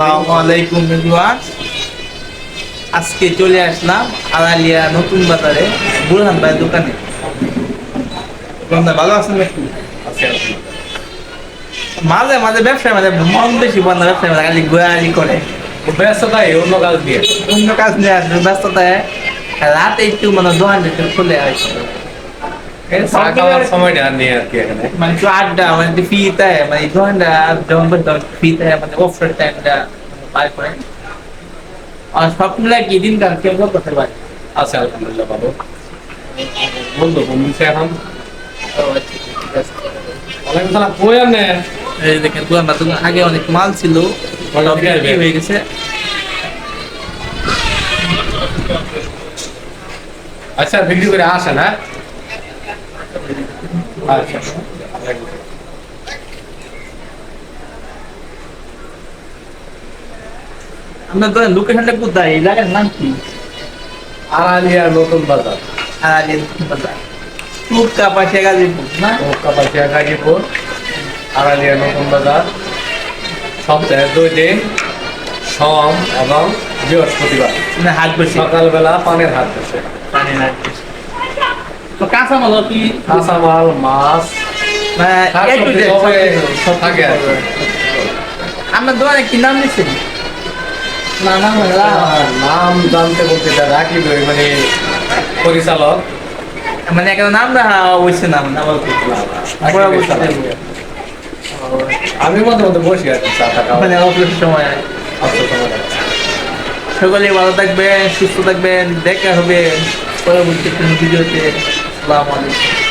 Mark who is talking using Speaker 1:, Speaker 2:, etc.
Speaker 1: আসসালামু আলাইকুম এভরিওয়ান। আজকে চলে আসলাম আলালিয়া নতুন বাজারে বুরহান ভাইয়ের দোকানে। ভাই ভালো আছেন নাকি? মাঝে মাঝে ব্যবসায় মাঝে মন বেশি বন্ধ ব্যবসায় মাঝে খালি গোয়ালি করে।
Speaker 2: ব্যস্ততাই অন্য কাজ দিয়ে।
Speaker 1: অন্য কাজ নিয়ে আসবে ব্যস্ততায়। রাতে একটু মানে দোকান একটু খুলে আসবে
Speaker 2: এই চা খাওয়ার সময়টা আর নেই আর কি এখানে
Speaker 1: মানে একটু আড্ডা মানে একটু মানে মানে অফার টাইমটা করে। আর সব মিলে কি দিন কাল কেউ করতে পারে।
Speaker 2: আছে আলহামদুলিল্লাহ ভালো বন্ধু বন্ধুছে এখন? ওয়ালাইকুম সালাম। কই আপনি?
Speaker 1: এই দেখেন দোকানটা দোকান আগে অনেক মাল ছিল। হয়ে গেছে।
Speaker 2: আচ্ছা বিক্রি করে আসেন হ্যাঁ? আচ্ছা
Speaker 1: আপনার দোকান লোকেশনটা কোথায়? এই জায়গার নাম কি?
Speaker 2: নতুন বাজার।
Speaker 1: এই বাজার। টুকা পাশে গাজীপুর না?
Speaker 2: ও কাপাসিয়া গাজীপুর নতুন বাজার। সপ্তাহে দুই দিন সোম এবং বৃহস্পতিবার।
Speaker 1: না হাট বসে।
Speaker 2: সকালবেলা পানের হাট বসে।
Speaker 1: পানি হাট বসে। তো কাঁচা মাল কি?
Speaker 2: কাঁচামাল মাছ
Speaker 1: মানে। আপনার দোকানে কি নাম দিচ্ছেন নাম
Speaker 2: নাম জানতে বলতে মানে পরিচালক।
Speaker 1: মানে একটা নাম রাখা হয়েছে মানে দেবো।
Speaker 2: আমি মধ্যে মধ্যে বসি
Speaker 1: মানে সময়। সকলে ভালো থাকবেন সুস্থ থাকবেন দেখা হবে পরবর্তী ভিডিওতে। আসসালামু আলাইকুম।